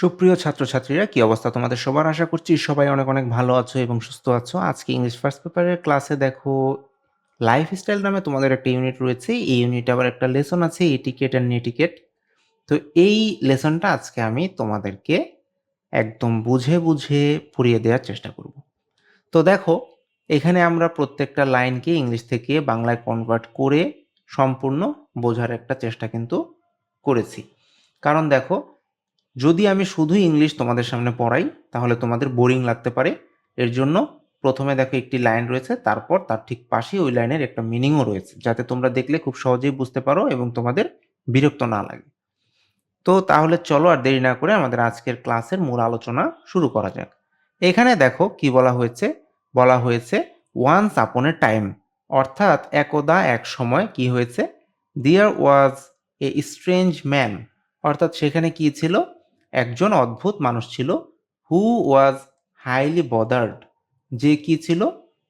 সুপ্রিয় ছাত্রছাত্রীরা, কি অবস্থা তোমাদের সবার? আশা করছি সবাই অনেক অনেক ভালো আছো এবং সুস্থ আছো। আজকে ইংলিশ ফার্স্ট পেপারের ক্লাসে দেখো লাইফস্টাইল নামে তোমাদের একটা ইউনিট রয়েছে। এই ইউনিটে আবার একটা লেসন আছে এটিকেট অ্যান্ড নেটিকেট তো এই লেসনটা আজকে আমি তোমাদেরকে একদম বুঝে বুঝে পড়িয়ে দেওয়ার চেষ্টা করব। তো দেখো, এখানে আমরা প্রত্যেকটা লাইনকে ইংলিশ থেকে বাংলায় কনভার্ট করে সম্পূর্ণ বোঝার একটা চেষ্টা কিন্তু করেছি। কারণ দেখো যদি আমি শুধু ইংলিশ তোমাদের সামনে পড়াই, তাহলে তোমাদের বোরিং লাগতে পারে। এর জন্য প্রথমে দেখো একটি লাইন রয়েছে, তারপর তার ঠিক পাশে ওই লাইনের একটা মিনিংও রয়েছে, যাতে তোমরা দেখলে খুব সহজেই বুঝতে পারো এবং তোমাদের বিরক্ত না লাগে। তো তাহলে চলো আর দেরি না করে আমাদের আজকের ক্লাসের মূল আলোচনা শুরু করা যাক। এখানে দেখো কি বলা হয়েছে? বলা হয়েছে ওয়ান্স আপন এ টাইম অর্থাৎ একদা এক সময় কি হয়েছে? দিয়ার ওয়াজ এ স্ট্রেঞ্জ ম্যান অর্থাৎ সেখানে কি ছিল? একজন অদ্ভুত মানুষ ছিল হু ওয়াজ হাইলি বদার্ড যে কি ছিল?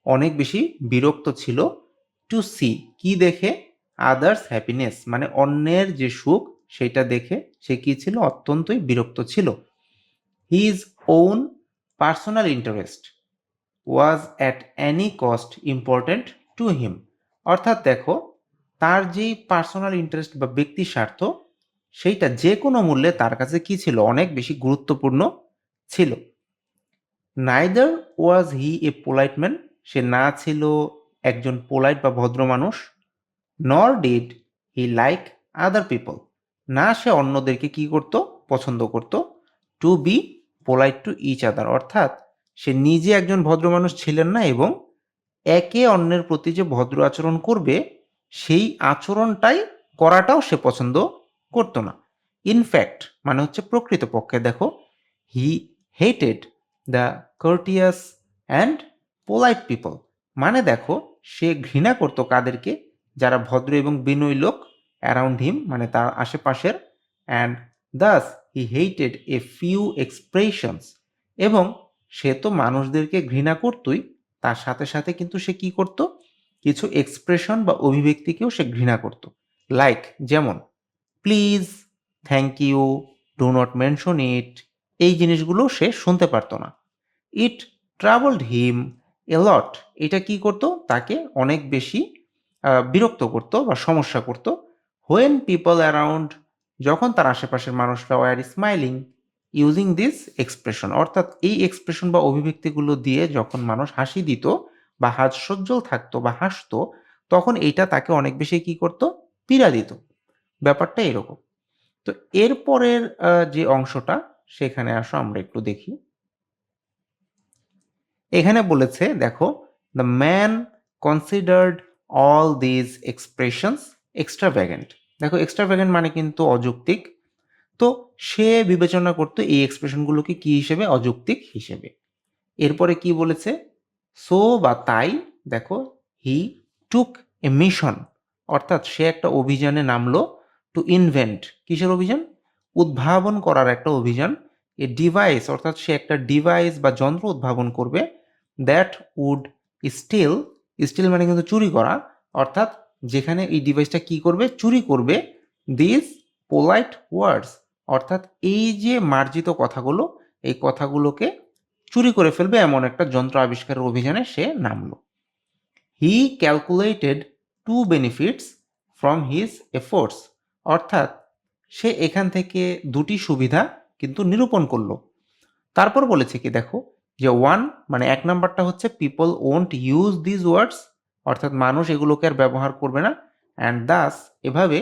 অনেক বেশি বিরক্ত ছিল। টু সি কি দেখে? আদার্স হ্যাপিনেস মানে অন্যের যে সুখ, সেটা দেখে সে কি ছিল? অত্যন্তই বিরক্ত ছিল। His own personal interest was at any cost important to him অর্থাৎ দেখো, তার যেই পার্সোনাল ইন্টারেস্ট বা ব্যক্তি স্বার্থ সেইটা যে কোনো মূল্যে তার কাছে কি ছিল? অনেক বেশি গুরুত্বপূর্ণ ছিল। Neither was he a polite man সে না ছিল একজন পোলাইট বা ভদ্র মানুষ nor did he like other people না সে অন্যদেরকে কি করত? পছন্দ করত। To be polite to each other অর্থাৎ সে নিজে একজন ভদ্র মানুষ ছিলেন না এবং একে অন্যের প্রতি যে ভদ্র আচরণ করবে, সেই আচরণটাই করাটাও সে পছন্দ করতো না। ইনফ্যাক্ট মানে হচ্ছে প্রকৃতপক্ষে, দেখো he hated the courteous and polite people মানে দেখো, সে ঘৃণা করতো কাদেরকে, যারা ভদ্র এবং বিনয়ী লোক অ্যারাউন্ড হিম মানে তার আশেপাশের and thus he hated a few expressions এবং সে তো মানুষদেরকে ঘৃণা করতোই, তার সাথে সাথে কিন্তু সে কি করত? কিছু এক্সপ্রেশন বা অভিব্যক্তিকেও সে ঘৃণা করত। লাইক যেমন please thank you do not mention it এই জিনিসগুলো সে শুনতে পারতো না। ইট ট্রাভেলড হিম এলট এটা কি করতো? তাকে অনেক বেশি বিরক্ত করতো বা সমস্যা করতো। হোয়েন পিপল অ্যারাউন্ড যখন তার আশেপাশের মানুষরা were smiling using this expression অর্থাৎ এই এক্সপ্রেশন বা অভিব্যক্তিগুলো দিয়ে যখন মানুষ হাসি দিত বা হাস্যোজ্জ্বল থাকতো বা হাসতো, তখন এইটা তাকে অনেক বেশি কি করতো? পীড়া দিত। ব্যাপারটা এরকম। তো এরপরের যে অংশটা, সেখানে আসো, আমরা একটু দেখি। এখানে বলেছে, দেখো the man considered all these expressions extravagant দেখো এক্সট্রাভ্যাগেন্ট মানে কিন্তু অযৌক্তিক। তো সে বিবেচনা করতো এই এক্সপ্রেশনগুলোকে কি হিসেবে? অযৌক্তিক হিসেবে। এরপরে কি বলেছে? সো বা তাই, দেখো হি টুক এ মিশন অর্থাৎ সে একটা অভিযানে নামলো টু ইনভেন্ট কিসের অভিযান? উদ্ভাবন করার একটা অভিযান। এ ডিভাইস অর্থাৎ সে একটা ডিভাইস বা যন্ত্র উদ্ভাবন করবে দ্যাট উড স্টিল স্টিল মানে কিন্তু চুরি করা, অর্থাৎ যেখানে এই ডিভাইসটা কি করবে? চুরি করবে। দিস পোলাইট ওয়ার্ডস অর্থাৎ এই যে মার্জিত কথাগুলো, এই কথাগুলোকে চুরি করে ফেলবে এমন একটা যন্ত্র আবিষ্কারের অভিযানে সে নামলো। He calculated to benefits from his efforts অর্থাৎ সে এখান থেকে দুটি সুবিধা কিন্তু নিরূপণ করল। তারপর বলেছে কি, দেখো যে ওয়ান মানে এক নাম্বারটা হচ্ছে people won't use these words অর্থাৎ মানুষ এগুলোকে আর ব্যবহার করবে না। অ্যান্ড দাস এভাবে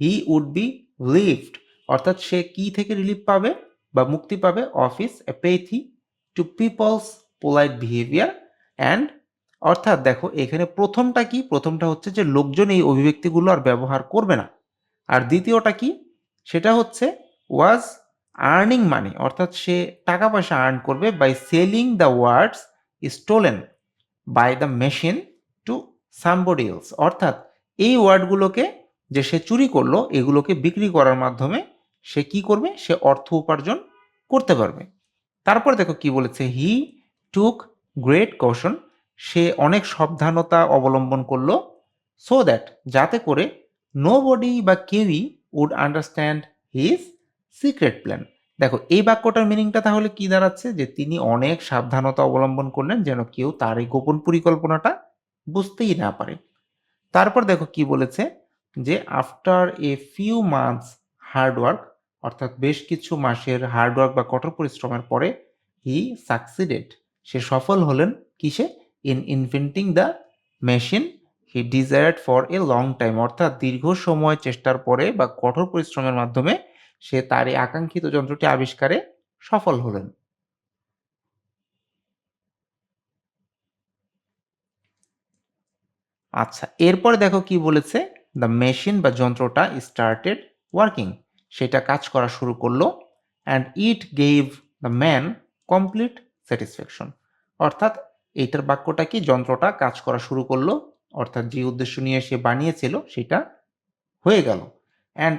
হি উড বি লিভড অর্থাৎ সে কি থেকে রিলিফ পাবে বা মুক্তি পাবে? Office apathy to people's polite behaviour and অর্থাৎ দেখো এখানে প্রথমটা কি? প্রথমটা হচ্ছে যে লোকজন এই অভিব্যক্তিগুলো আর ব্যবহার করবে না। আর দ্বিতীয়টা কি? সেটা হচ্ছে ওয়াজ আর্নিং মানি অর্থাৎ সে টাকা পয়সা আর্ন করবে by selling the words stolen by the machine to somebody else অর্থাৎ এই ওয়ার্ডগুলোকে যে সে চুরি করল, এগুলোকে বিক্রি করার মাধ্যমে সে কি করবে? সে অর্থ উপার্জন করতে পারবে। তারপর দেখো কি বলেছে হি টুক গ্রেট কশন সে অনেক সাবধানতা অবলম্বন করল সো দ্যাট যাতে করে নো বডি বা কেউই would understand his secret plan দেখো, এই বাক্যটার মিনিংটা তাহলে কি দাঁড়াচ্ছে? যে তিনি অনেক সাবধানতা অবলম্বন করলেন যেন কেউ তার এই গোপন পরিকল্পনাটা বুঝতেই না পারে। তারপর দেখো কি বলেছে? যে after a few months hard work অর্থাৎ বেশ কিছু মাসের হার্ডওয়ার্ক বা কঠোর পরিশ্রমের পরে হি সাকসিডেড সে সফল হলেন কিসে? In inventing the machine he desired for a long time অর্থাৎ দীর্ঘ সময় চেষ্টার পরে বা কঠোর পরিশ্রমের মাধ্যমে সে তার এই আকাঙ্ক্ষিত যন্ত্রটি আবিষ্কারে সফল হলেন। আচ্ছা এরপরে দেখো কি বলেছে দ্য মেশিন বা যন্ত্রটা স্টার্টেড ওয়ার্কিং সেটা কাজ করা শুরু করল and it gave the man complete satisfaction অর্থাৎ এইটার বাক্যটা কি? যন্ত্রটা কাজ করা শুরু করল অর্থাৎ যে উদ্দেশ্য নিয়ে সে বানিয়েছিল সেটা হয়ে গেল। অ্যান্ড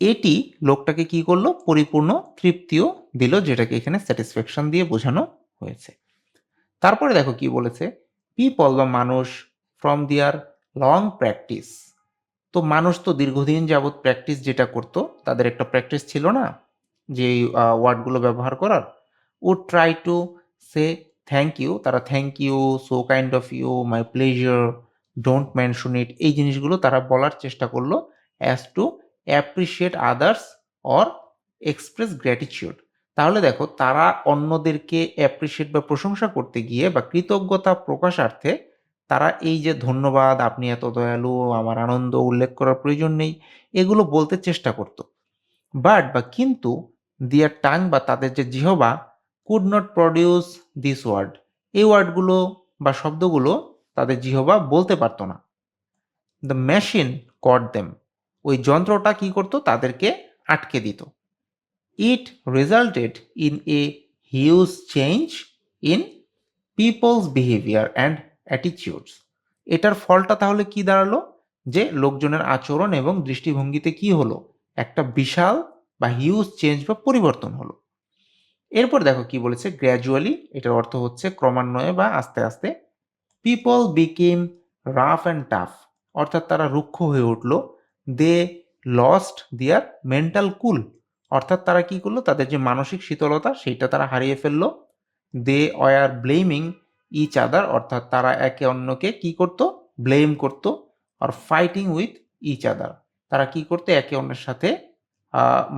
এটি লোকটাকে কি করল? পরিপূর্ণ তৃপ্তিও দিল, যেটাকে এখানে স্যাটিসফ্যাকশন দিয়ে বোঝানো হয়েছে। তারপরে দেখো কি বলেছে? পিপল বা মানুষ ফ্রম দিয়ার লং প্র্যাকটিস তো মানুষ তো দীর্ঘদিন যাবৎ প্র্যাকটিস যেটা করতো, তাদের একটা প্র্যাকটিস ছিল না যে ওয়ার্ডগুলো ব্যবহার করার। ও try to say thank you তারা thank you so kind of you my pleasure don't mention it এই জিনিসগুলো তারা বলার চেষ্টা করল as to appreciate others or express gratitude তাহলে দেখো, তারা অন্যদেরকে অ্যাপ্রিসিয়েট বা প্রশংসা করতে গিয়ে বা কৃতজ্ঞতা প্রকাশার্থে তারা এই যে ধন্যবাদ, আপনি এত দয়ালু, আমার আনন্দ উল্লেখ করার প্রয়োজন নেই, এগুলো বলতে চেষ্টা করত। বাট বা কিন্তু দিয়ার টাং বা তাদের যে জিহবা could not produce this word এই ওয়ার্ডগুলো বা শব্দগুলো তাদের জিহবা বলতে পারতো না। দ্য মেশিন কট দেম ওই যন্ত্রটা কি করতো? তাদেরকে আটকে দিত। It resulted in a huge change in people's behaviour and attitudes এটার ফলটা তাহলে কি দাঁড়াল? যে লোকজনের আচরণ এবং দৃষ্টিভঙ্গিতে কি হলো? একটা বিশাল বা হিউজ চেঞ্জ বা পরিবর্তন হলো। এরপর দেখো কি বলেছে গ্র্যাজুয়ালি এটার অর্থ হচ্ছে ক্রমান্বয়ে বা আস্তে আস্তে people became rough and tough অর্থাৎ তারা রুক্ষ হয়ে উঠল। দে লস্ট দিয়ার মেন্টাল কুল অর্থাৎ তারা কি করল? তাদের যে মানসিক শীতলতা, সেইটা তারা হারিয়ে ফেলল। They were blaming each other অর্থাৎ তারা একে অন্যকে কি করতো? ব্লেম করতো আর ফাইটিং উইথ ইচ আদার তারা কি করতে? একে অন্যের সাথে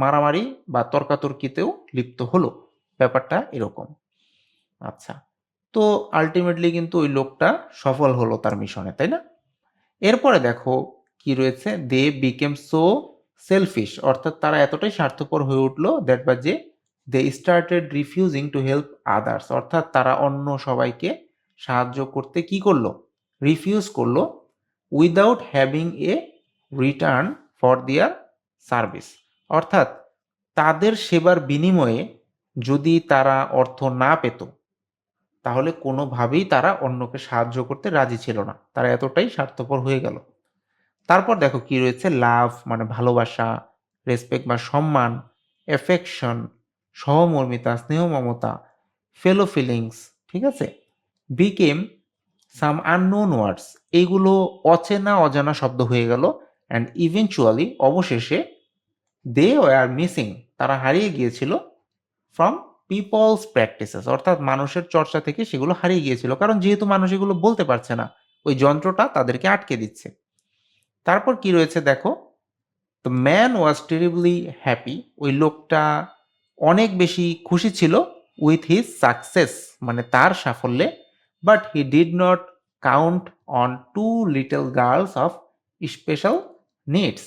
মারামারি বা তর্কাতর্কিতেও লিপ্ত হলো। ব্যাপারটা এরকম। আচ্ছা। তো আলটিমেটলি কিন্তু ওই লোকটা সফল হলো তার মিশনে তাই না? এরপরে দেখো কি রয়েছে দে বিকেম সো সেলফিশ অর্থাৎ তারা এতটাই স্বার্থপর হয়ে উঠল দ্যাট বা যে they started refusing to help others অর্থাৎ তারা অন্য সবাইকে সাহায্য করতে কি করল? রিফিউজ করল without having a return for their service অর্থাৎ তাদের সেবার বিনিময়ে যদি তারা অর্থ না পেত তাহলে কোনোভাবেই তারা অন্যকে সাহায্য করতে রাজি ছিল না। তারা এতটাই স্বার্থপর হয়ে গেল। তারপর দেখো কি রয়েছে? লাভ মানে ভালোবাসা রেসপেক্ট বা সম্মান এফেকশন সহমর্মিতা স্নেহ মমতা ফেলো ফিলিংস ঠিক আছে? বিকেম সাম আননোন ওয়ার্ডস এইগুলো অচেনা, অজানা শব্দ হয়ে গেল অ্যান্ড ইভেনচুয়ালি অবশেষে দে ওয়ার মিসিং তারা হারিয়ে গিয়েছিল ফ্রম পিপলস প্র্যাকটিসেস অর্থাৎ মানুষের চর্চা থেকে সেগুলো হারিয়ে গিয়েছিল। কারণ যেহেতু মানুষ এগুলো বলতে পারছে না, ওই যন্ত্রটা তাদেরকে আটকে দিচ্ছে। তারপর কি রয়েছে দেখো? The man was terribly happy ওই লোকটা অনেক বেশি খুশি ছিল উইথ হিজ সাকসেস মানে তার সাফল্যে। But he did not count on two little girls of special needs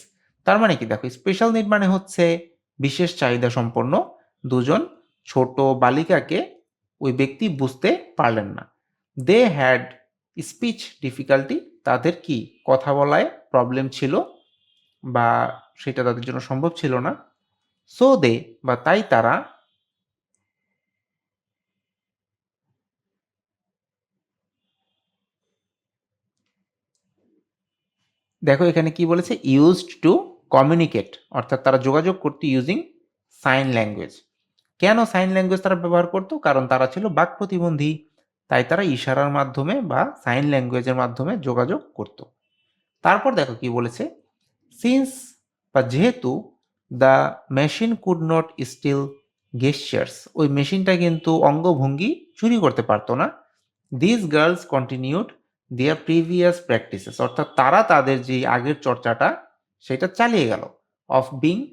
তার মানে কি? দেখো স্পেশাল নিড মানে হচ্ছে বিশেষ চাহিদা সম্পন্ন দুজন ছোট বালিকাকে ওই ব্যক্তি বুঝতে পারলেন না। দে হ্যাড স্পিচ ডিফিকাল্টি তাদের কি কথা বলায় প্রবলেম ছিল বা সেটা তাদের জন্য সম্ভব ছিল না। সো দে বা তাই তারা দেখো এখানে কি বলেছে? ইউজড টু কমিউনিকেট অর্থাৎ তারা যোগাযোগ করতে ইউজিং সাইন ল্যাঙ্গুয়েজ কেন সাইন ল্যাঙ্গুয়েজ তারা ব্যবহার করতো? কারণ তারা ছিল বাক প্রতিবন্ধী। তাই তারা ইশারার মাধ্যমে বা সাইন ল্যাঙ্গুয়েজের মাধ্যমে যোগাযোগ করত। তারপর দেখো কি বলেছে? সিন্স বা যেহেতু the machine could not steal gestures ওই মেশিনটা কিন্তু অঙ্গভঙ্গি চুরি করতে পারতো না। This girls continued their previous practices অর্থাৎ তারা তাদের যে আগের চর্চাটা, সেটা চালিয়ে গেল। Of being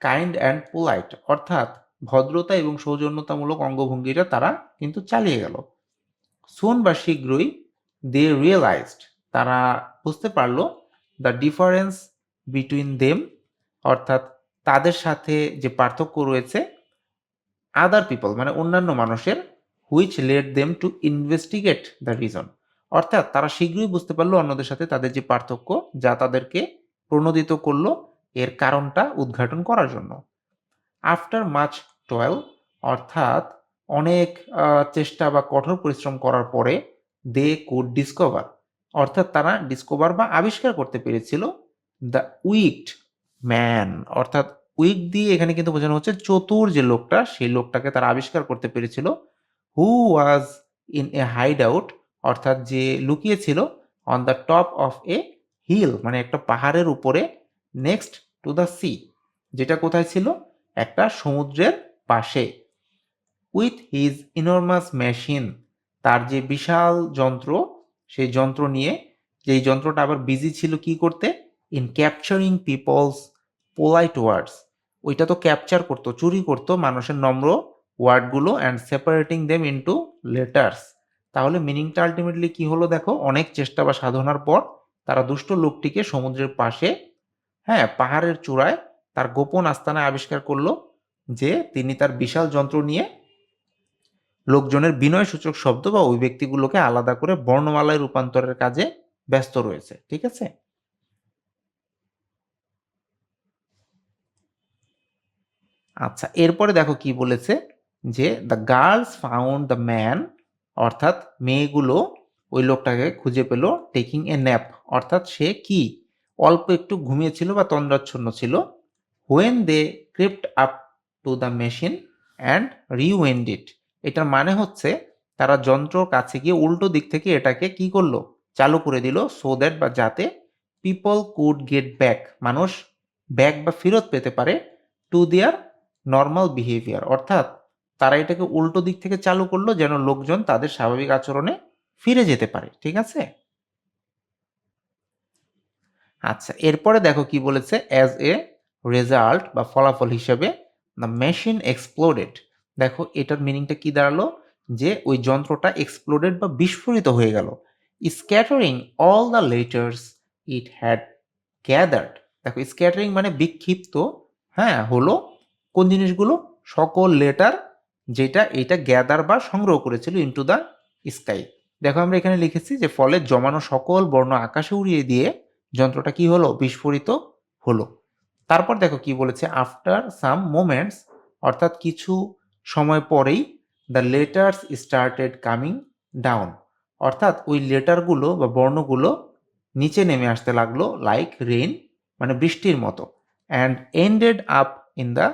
kind and polite অর্থাৎ ভদ্রতা এবং সৌজন্যতামূলক অঙ্গভঙ্গিটা তারা কিন্তু চালিয়ে গেল। সুন বা শীঘ্রই দে রিয়েলাইজড তারা বুঝতে পারল দ্য ডিফারেন্স বিটুইন দেম অর্থাৎ তাদের সাথে যে পার্থক্য রয়েছে আদার পিপল মানে অন্যান্য মানুষের which let them to investigate the reason অর্থাৎ তারা শীঘ্রই বুঝতে পারল অন্যদের সাথে তাদের যে পার্থক্য, যা তাদেরকে প্রণোদিত করল, এর কারণটা উদ্ঘাটন করার জন্য। আফটার মাচ টয়েল অর্থাৎ অনেক চেষ্টা বা কঠোর পরিশ্রম করার পরে দে কুড ডিসকভার অর্থাৎ তারা ডিসকভার বা আবিষ্কার করতে পেরেছিল দ্য উইকড ম্যান অর্থাৎ উইক দিয়ে এখানে কিন্তু বোঝানো হচ্ছে চতুর যে লোকটা, সেই লোকটাকে তারা আবিষ্কার করতে পেরেছিল who was in a hideout অর্থাৎ যে লুকিয়েছিল on the top of a hill মানে একটা পাহাড়ের উপরে নেক্সট টু দ্য সি যেটা কোথায় ছিল? একটা সমুদ্রের পাশে। উইথ হিজ ইনর্মাস মেশিন তার যে বিশাল যন্ত্র, সেই যন্ত্র নিয়ে, যেই যন্ত্রটা আবার বিজি ছিল কি করতে? In capturing people's polite words ওইটা তো ক্যাপচার করতো, চুরি করতো মানুষের নম্র ওয়ার্ডগুলো and separating them into letters তাহলে মিনিংটা আলটিমেটলি কি হলো দেখো? অনেক চেষ্টা বা সাধনার পর তারা দুষ্ট লোকটিকে সমুদ্রের পাশে হ্যাঁ পাহাড়ের চূড়ায় তার গোপন আস্তানায় আবিষ্কার করল যে তিনি তার বিশাল যন্ত্র নিয়ে লোকজনের বিনয়সূচক শব্দ বা ওই ব্যক্তিগুলোকে আলাদা করে বর্ণমালায় রূপান্তরের কাজে ব্যস্ত রয়েছে, ঠিক আছে? আচ্ছা এরপরে দেখো কি বলেছে যে the girls found the man অর্থাৎ মেয়েগুলো ওই লোকটাকে খুঁজে পেল টেকিং এ ন্যাপ অর্থাৎ সে কি? অল্প একটু ঘুমিয়েছিল বা তন্দ্রাচ্ছন্ন ছিল when they crept up to the machine and rewound it এটার মানে হচ্ছে তারা যন্ত্রর কাছে গিয়ে উল্টো দিক থেকে এটাকে কি করল? চালু করে দিল সো দ্যাট বা যাতে পিপল কুড গেট ব্যাক মানুষ ব্যাক বা ফেরত পেতে পারে টু দেয়ার নর্মাল বিহেভিয়ার অর্থাৎ তারা এটাকে উল্টো দিক থেকে চালু করল যেন লোকজন তাদের স্বাভাবিক আচরণে ফিরে যেতে পারে, ঠিক আছে? আচ্ছা এরপরে দেখো কি বলেছে অ্যাজ এ রেজাল্ট বা ফলাফল হিসেবে দ্য মেশিন এক্সপ্লোডেড দেখো, এটার মিনিংটা কি দাঁড়াল? যে ওই যন্ত্রটা এক্সপ্লোডেড বা বিস্ফোরিত হয়ে গেল। Scattering all the letters it had gathered দেখো স্ক্যাটারিং মানে বিক্ষিপ্ত হ্যাঁ হলো কোন জিনিসগুলো? সকল লেটার যেটা এটা গ্যাদার বা সংগ্রহ করেছিল ইন্টু দ্য স্কাই দেখো, আমরা এখানে লিখেছি যে ফলে জমানো সকল বর্ণ আকাশে উড়িয়ে দিয়ে যন্ত্রটা কি হলো? বিস্ফোরিত হলো। তারপর দেখো কি বলেছে? আফটার সাম মোমেন্টস অর্থাৎ কিছু সময় পরেই the letters started coming down অর্থাৎ ওই লেটারগুলো বা বর্ণগুলো নিচে নেমে আসতে লাগল লাইক রেইন মানে বৃষ্টির মতো and ended up in the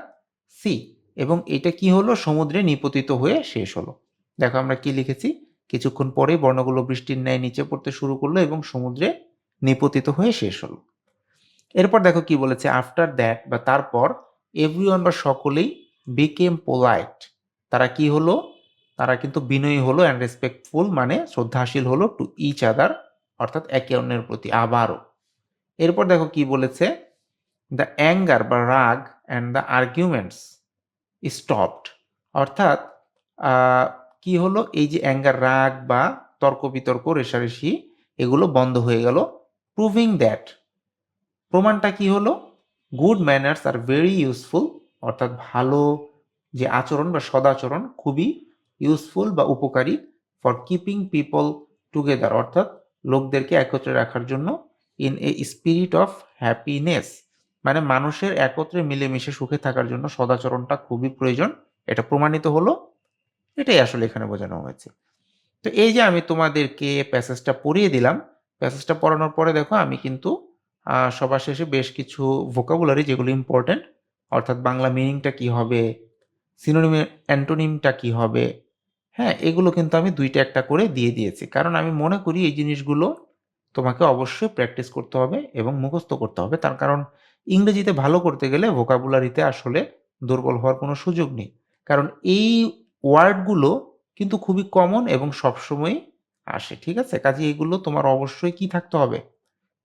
sea এবং এটা কি হলো? সমুদ্রে নিপতিত হয়ে শেষ হলো। দেখো আমরা কি লিখেছি? কিছুক্ষণ পরে বর্ণগুলো বৃষ্টির ন্যায় নিচে পড়তে শুরু করল এবং সমুদ্রে নিপতিত হয়ে শেষ হলো। এরপর দেখো কি বলেছে আফটার দ্যাট বা তারপর এভরিওয়ান বা সকলেই বিকেম পোলাইট তারা কি হলো? তারা কিন্তু বিনয়ী হলো অ্যান্ড রেসপেক্টফুল মানে শ্রদ্ধাশীল হলো টু ইচ আদার অর্থাৎ একে অন্যের প্রতি আবারও। এরপর দেখো কি বলেছে দ্য অ্যাঙ্গার বা রাগ অ্যান্ড দ্য আর্গুমেন্টস স্টপড অর্থাৎ কি হলো? এই যে অ্যাঙ্গার রাগ বা তর্ক বিতর্ক, রেশারেশি, এগুলো বন্ধ হয়ে গেল প্রুভিং দ্যাট প্রমাণটা কি হলো? Good manners are very useful অর্থাৎ ভালো যে আচরণ বা সদাচরণ খুবই ইউজফুল বা উপকারী ফর কিপিং পিপল টুগেদার অর্থাৎ লোকদেরকে একত্রে রাখার জন্য in a spirit of happiness মানে মানুষের একত্রে মিলেমিশে সুখে থাকার জন্য সদাচরণটা খুবই প্রয়োজন। এটা প্রমাণিত হলো। এটাই আসলে এখানে বোঝানো হয়েছে। তো এই যে আমি তোমাদেরকে প্যাসেজটা পড়িয়ে দিলাম প্যাসেজটা পড়ানোর পরে দেখো আমি কিন্তু সবার শেষে বেশ কিছু ভোকাবুলারি যেগুলো ইম্পর্টেন্ট অর্থাৎ বাংলা মিনিংটা কি হবে সিনোনিমের অ্যান্টোনিমটা কি হবে হ্যাঁ এগুলো কিন্তু আমি দুইটা একটা করে দিয়ে দিয়েছি। কারণ আমি মনে করি এই জিনিসগুলো তোমাকে অবশ্যই প্র্যাকটিস করতে হবে এবং মুখস্থ করতে হবে। তার কারণ ইংরেজিতে ভালো করতে গেলে ভোকাবুলারিতে আসলে দুর্বল হওয়ার কোনো সুযোগ নেই। কারণ এই ওয়ার্ডগুলো কিন্তু খুবই কমন এবং সবসময়ই আসে, ঠিক আছে? কাজে এগুলো তোমার অবশ্যই কি থাকতে হবে?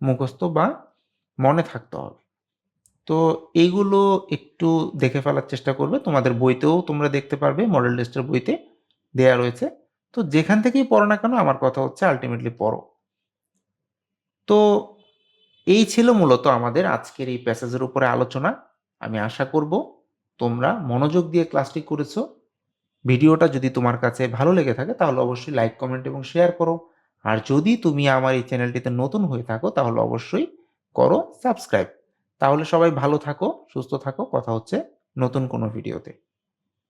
মুখস্থ বা মনে থাকতে হবে। তো এইগুলো একটু দেখে ফেলার চেষ্টা করবে। তোমাদের বইতেও তোমরা দেখতে পারবে মডেল টেস্টের বইতে দেয়া রয়েছে। তো যেখান থেকেই পড়ো না কেন, আমার কথা হচ্ছে আলটিমেটলি পড়ো। তো এই ছিল মূলত আমাদের আজকের এই প্যাসেজের উপরে আলোচনা। আমি আশা করব তোমরা মনোযোগ দিয়ে ক্লাসটি করেছ। ভিডিওটা যদি তোমার কাছে ভালো লেগে থাকে, তাহলে অবশ্যই লাইক কমেন্ট এবং শেয়ার করো। আর যদি তুমি আমার এই চ্যানেলটিতে নতুন হয়ে থাকো, তাহলে অবশ্যই করো সাবস্ক্রাইব তাহলে সবাই ভালো থাকো সুস্থ থাকো। কথা হচ্ছে নতুন কোনো ভিডিওতে